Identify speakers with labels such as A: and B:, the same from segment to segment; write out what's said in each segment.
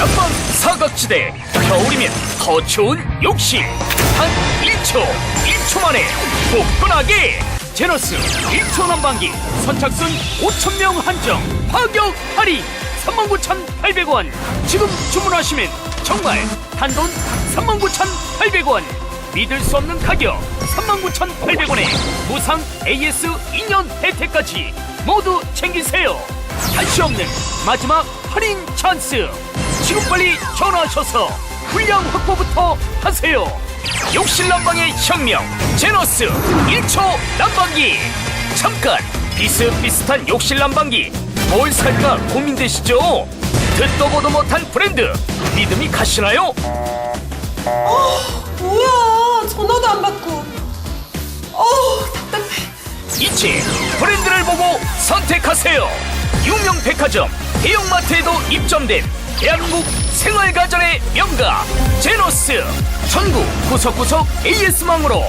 A: 남방 사각지대 겨울이면 더 추운 욕실 단 1초 1초 만에 복근하게. 제너스 1초 난방기 선착순 5천명 한정 파격 할인 39,800원. 지금 주문하시면 정말 단돈 39,800원. 믿을 수 없는 가격 39,800원에 무상 AS 2년 혜택까지 모두 챙기세요. 다시 없는 마지막 할인 찬스 지금 빨리 전화하셔서 물량 확보부터 하세요 욕실 난방의 혁명 제너스 1초 난방기 잠깐 비슷비슷한 욕실 난방기 뭘 살까 고민되시죠? 듣도 보도 못한 브랜드 믿음이 가시나요?
B: 뭐야 전화도 안 받고 어우 답답해
A: 이제 브랜드를 보고 선택하세요. 유명 백화점, 대형마트에도 입점된 대한민국 생활가전의 명가 제노스 전국 구석구석 AS망으로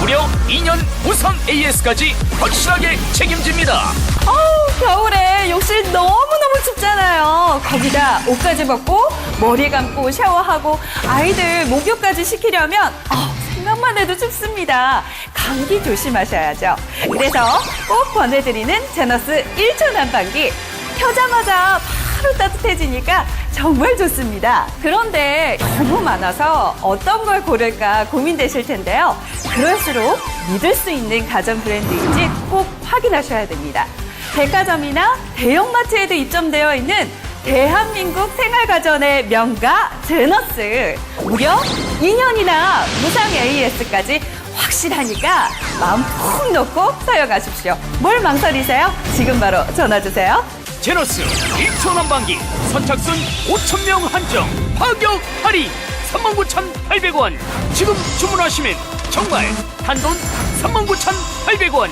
A: 무려 2년 무상 AS까지 확실하게 책임집니다.
C: 어우, 겨울에 욕실 너무너무 춥잖아요. 거기다 옷까지 벗고 머리 감고 샤워하고 아이들 목욕까지 시키려면 어, 생각만 해도 춥습니다. 감기 조심하셔야죠. 그래서 꼭 권해드리는 제너스 1초 난방기. 켜자마자 바로 따뜻해지니까 정말 좋습니다. 그런데 너무 많아서 어떤 걸 고를까 고민되실 텐데요. 그럴수록 믿을 수 있는 가전 브랜드인지 꼭 확인하셔야 됩니다. 백화점이나 대형마트에도 입점되어 있는 대한민국 생활가전의 명가 제너스 무려 2년이나 무상 AS까지 확실하니까 마음 푹 놓고 사용하십시오. 뭘 망설이세요? 지금 바로 전화 주세요.
A: 제너스 1초 난방기 선착순 5천명 한정 파격 할인 39,800원. 지금 주문하시면 정말 단돈 39,800원.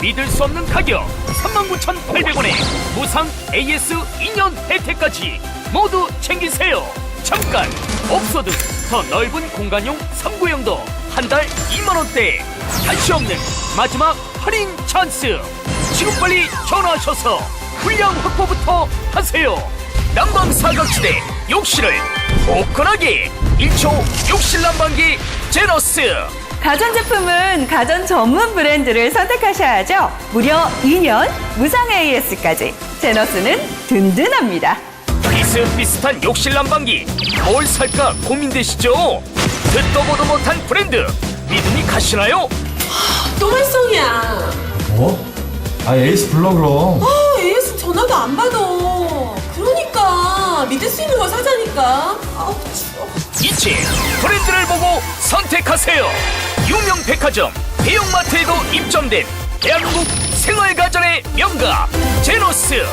A: 믿을 수 없는 가격 39,800원에 무상 AS 2년 혜택까지 모두 챙기세요. 잠깐 없어도 더 넓은 공간용 3구형도 한 달 2만원대. 다시 없는 마지막 할인 찬스. 지금 빨리 전화하셔서 물량 확보부터 하세요. 난방 사각지대 욕실을 오끈하게 1초 욕실 난방기 제너스
C: 가전제품은 가전 전문 브랜드를 선택하셔야죠. 무려 2년 무상 AS까지. 제너스는 든든합니다.
A: 비슷비슷한 욕실 난방기 뭘 살까 고민되시죠? 듣도 보도 못한 브랜드 믿음이 가시나요?
B: 또 말썽이야
D: 뭐? 아 에이스 불러 그럼
B: 아 AS 전화도 안 받아 그러니까 믿을 수 있는 걸 사자니까 아우 추워
A: 이제 브랜드를 보고 선택하세요. 유명 백화점, 대형마트에도 입점된 대한민국 생활가전의 명가 제노스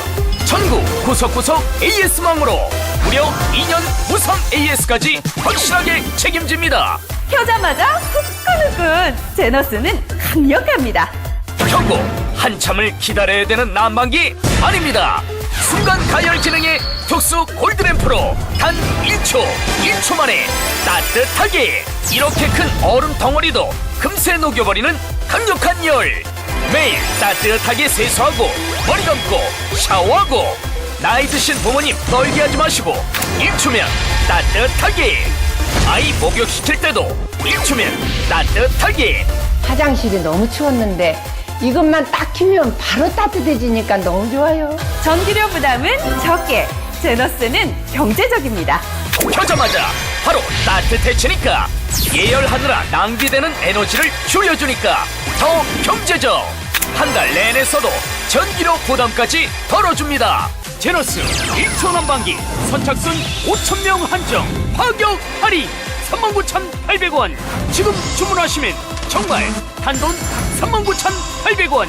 A: 전국 구석구석 AS망으로 무려 2년 무상 AS까지 확실하게 책임집니다.
C: 켜자마자 후끈후끈. 제너스는 강력합니다.
A: 켜고 한참을 기다려야 되는 난방기 아닙니다. 순간 가열 기능의 특수 골드램프로 단 1초, 1초 만에 따뜻하게 이렇게 큰 얼음 덩어리도 금세 녹여버리는 강력한 열. 매일 따뜻하게 세수하고 머리 감고 샤워하고 나이 드신 부모님 떨게 하지 마시고 1초면 따뜻하게 아이 목욕시킬 때도 1초면 따뜻하게
E: 화장실이 너무 추웠는데 이것만 딱 키면 바로 따뜻해지니까 너무 좋아요.
C: 전기료 부담은 적게. 제너스는 경제적입니다.
A: 켜자마자 바로 따뜻해지니까 예열하느라 낭비되는 에너지를 줄여주니까 더 경제적 한 달 내내 써도 전기료 부담까지 덜어줍니다 제너스 1초 난방기 선착순 5천 명 한정 파격 할인 39,800원 지금 주문하시면 정말 단돈 39,800원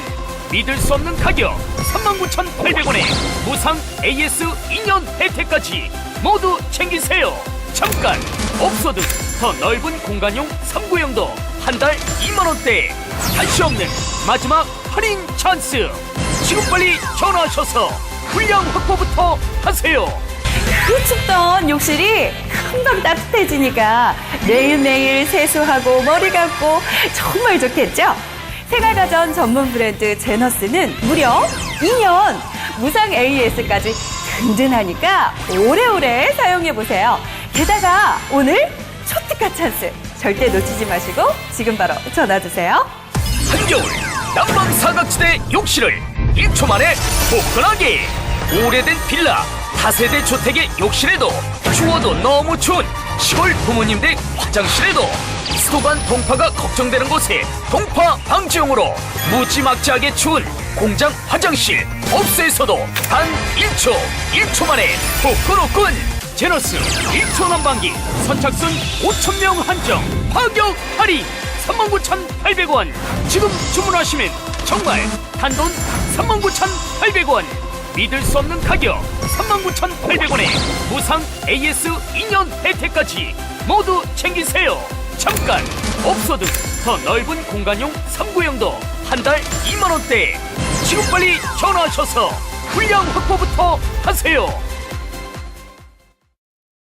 A: 믿을 수 없는 가격 39,800원에 무상 AS 2년 혜택까지 모두 챙기세요. 잠깐 없어도 더 넓은 공간용 3구형도 한 달 2만 원대 다시 없는 마지막 할인 찬스. 지금 빨리 전화하셔서 물량 확보부터 하세요.
C: 그 춥던 욕실이 금방 따뜻해지니까 매일매일 세수하고 머리 감고 정말 좋겠죠? 생활가전 전문 브랜드 제너스는 무려 2년 무상 AS까지 든든하니까 오래오래 사용해보세요. 게다가 오늘 초특가 찬스 절대 놓치지 마시고 지금 바로 전화주세요.
A: 한겨울 남방 사각지대 욕실을 1초 만에 포근하게 오래된 빌라 다세대 주택의 욕실에도 추워도 너무 추운 시골 부모님들 화장실에도 수도관 동파가 걱정되는 곳에 동파 방지용으로 무지막지하게 추운 공장 화장실 업소에서도 단 1초 1초 만에 포근호근 제너스 1초 난방기 선착순 5천명 한정 파격 할인 39,800원. 지금 주문하시면 정말 단돈 39,800원 믿을 수 없는 가격. 39,800원에 무상 AS 2년 혜택까지 모두 챙기세요. 잠깐! 없어도 더 넓은 공간용 3구형도 한 달 2만원대. 지금 빨리 전화하셔서 물량 확보부터 하세요